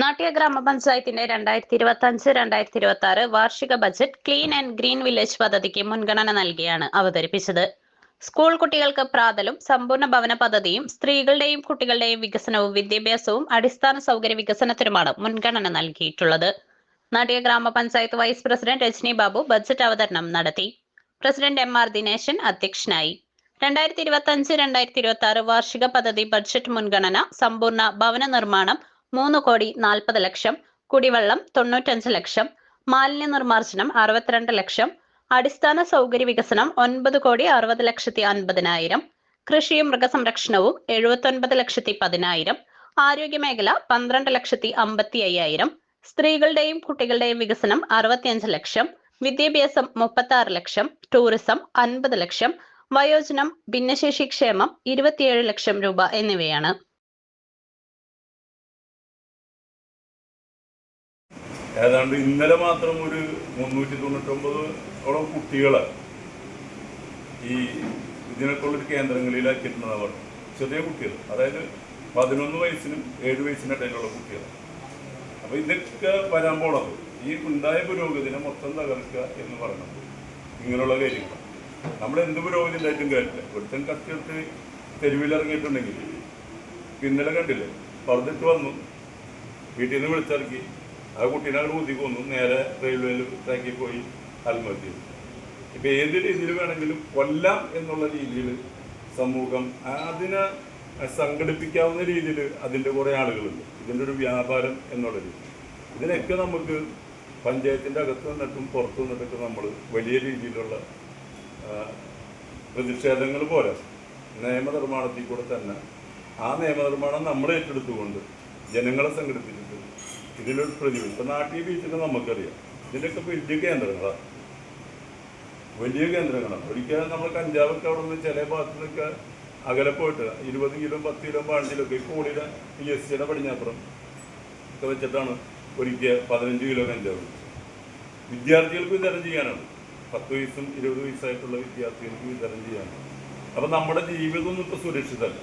നാട്യ ഗ്രാമപഞ്ചായത്തിന്റെ രണ്ടായിരത്തി ഇരുപത്തി അഞ്ച് രണ്ടായിരത്തി ഇരുപത്തി ആറ് വാർഷിക budget clean and green village പദ്ധതിക്ക് മുൻഗണന നൽകിയാണ് അവതരിപ്പിച്ചത്. സ്കൂൾ കുട്ടികൾക്ക് പ്രാതലും സമ്പൂർണ ഭവന പദ്ധതിയും സ്ത്രീകളുടെയും കുട്ടികളുടെയും വികസനവും വിദ്യാഭ്യാസവും അടിസ്ഥാന സൗകര്യ വികസനത്തിനുമാണ് മുൻഗണന നൽകിയിട്ടുള്ളത്. നാട്ടിയ ഗ്രാമപഞ്ചായത്ത് vice president Rajani Babu budget അവതരണം നടത്തി. പ്രസിഡന്റ് എം ആർ ദിനേശൻ അധ്യക്ഷനായി. രണ്ടായിരത്തി ഇരുപത്തി അഞ്ച് രണ്ടായിരത്തി ഇരുപത്തി ആറ് വാർഷിക പദ്ധതി ബഡ്ജറ്റ് മുൻഗണന സമ്പൂർണ ഭവന നിർമ്മാണം മൂന്ന് കോടി നാൽപ്പത് ലക്ഷം കുടിവെള്ളം തൊണ്ണൂറ്റഞ്ച് ലക്ഷം മാലിന്യ നിർമ്മാർജനം അറുപത്തിരണ്ട് ലക്ഷം അടിസ്ഥാന സൗകര്യ വികസനം ഒൻപത് കോടി അറുപത് ലക്ഷത്തി അൻപതിനായിരം കൃഷിയും മൃഗസംരക്ഷണവും എഴുപത്തൊൻപത് ലക്ഷത്തി പതിനായിരം ആരോഗ്യമേഖല പന്ത്രണ്ട് ലക്ഷത്തി അമ്പത്തി അയ്യായിരം സ്ത്രീകളുടെയും കുട്ടികളുടെയും വികസനം അറുപത്തിയഞ്ച് ലക്ഷം വിദ്യാഭ്യാസം മുപ്പത്തി ആറ് ലക്ഷം ടൂറിസം അൻപത് ലക്ഷം വയോജനം ഭിന്നശേഷി ക്ഷേമം ഇരുപത്തിയേഴ് ലക്ഷം രൂപ എന്നിവയാണ്. ഏതാണ്ട് ഇന്നലെ മാത്രം ഒരു മുന്നൂറ്റി തൊണ്ണൂറ്റൊമ്പതോളം കുട്ടികളെ ഈ ഇതിനൊക്കെയുള്ളൊരു കേന്ദ്രങ്ങളിലാക്കിയിട്ടുണ്ട് അവർ ചെറിയ കുട്ടികൾ അതായത് പതിനൊന്ന് വയസ്സിനും ഏഴ് വയസ്സിനും ഇടയിലുള്ള കുട്ടികൾ അപ്പോൾ ഇതൊക്കെ വരാൻ പോണത് ഈ ഉണ്ടായ പുരോഗതിനെ മൊത്തം തകർക്കുക എന്ന് പറയുന്നത് ഇങ്ങനെയുള്ള കാര്യങ്ങൾ നമ്മൾ എന്ത് പുരോഗതി ഉണ്ടായിട്ടും കാര്യമില്ല. ഒരുത്തൻ കത്തിയെടുത്ത് തെരുവിലിറങ്ങിയിട്ടുണ്ടെങ്കിൽ ഇന്നലെ കണ്ടില്ലേ പറഞ്ഞിട്ട് വന്നു. വീട്ടിൽ നിന്ന് വിളിച്ചിറക്കി. ആ കുട്ടീനെ അവിടെ ഊതി കൊന്നു നേരെ റെയിൽവേയിൽ ഇതാക്കി പോയി ആത്മഹത്യ. ചെയ്തു ഇപ്പം ഏത് രീതിയിൽ വേണമെങ്കിലും കൊല്ലാം എന്നുള്ള രീതിയിൽ സമൂഹം അതിനെ സംഘടിപ്പിക്കാവുന്ന രീതിയിൽ അതിന്റെ കുറേ ആളുകളുണ്ട്. ഇതിന്റെ ഒരു വ്യാപാരം എന്നുള്ള രീതി. ഇതിനൊക്കെ നമുക്ക് പഞ്ചായത്തിന്റെ അകത്ത് നിന്നിട്ടും പുറത്തു നിന്നിട്ടൊക്കെ നമ്മൾ വലിയ രീതിയിലുള്ള പ്രതിഷേധങ്ങൾ പോരാ. നിയമനിർമ്മാണത്തിൽ കൂടെ തന്നെ ആ നിയമനിർമ്മാണം നമ്മൾ ഏറ്റെടുത്തുകൊണ്ട് ജനങ്ങളെ സംഘടിപ്പിച്ചിട്ട് ഇതിലൊരു പ്രതിഫലം. ഇപ്പം നാട്ടിൽ ബീച്ചിൽ നമുക്കറിയാം. ഇതിന്റെയൊക്കെ വലിയ കേന്ദ്രങ്ങളാണ് വലിയ കേന്ദ്രങ്ങളാണ് ഒരിക്കലും നമ്മൾ കഞ്ചാവൊക്കെ അവിടെ നിന്ന് ചില ഭാഗത്തു നിന്നൊക്കെ അകലെ പോയിട്ട് ഇരുപത് കിലോ പത്ത് കിലോ പാഞ്ചിലൊക്കെ ഈ കോളിയുടെ പി എസ് സിയുടെ പടിഞ്ഞാപ്പുറം ഒക്കെ വെച്ചിട്ടാണ് ഒരിക്കൽ പതിനഞ്ച് കിലോ കഞ്ചാവ് വിദ്യാർത്ഥികൾക്ക് വിതരണം ചെയ്യാനാണ്. പത്ത് വയസ്സും ഇരുപത് വയസ്സായിട്ടുള്ള വിദ്യാർത്ഥികൾക്ക് വിതരണം ചെയ്യാനാണ്. അപ്പം നമ്മുടെ ജീവിതമൊന്നും ഇപ്പോൾ സുരക്ഷിതമല്ല.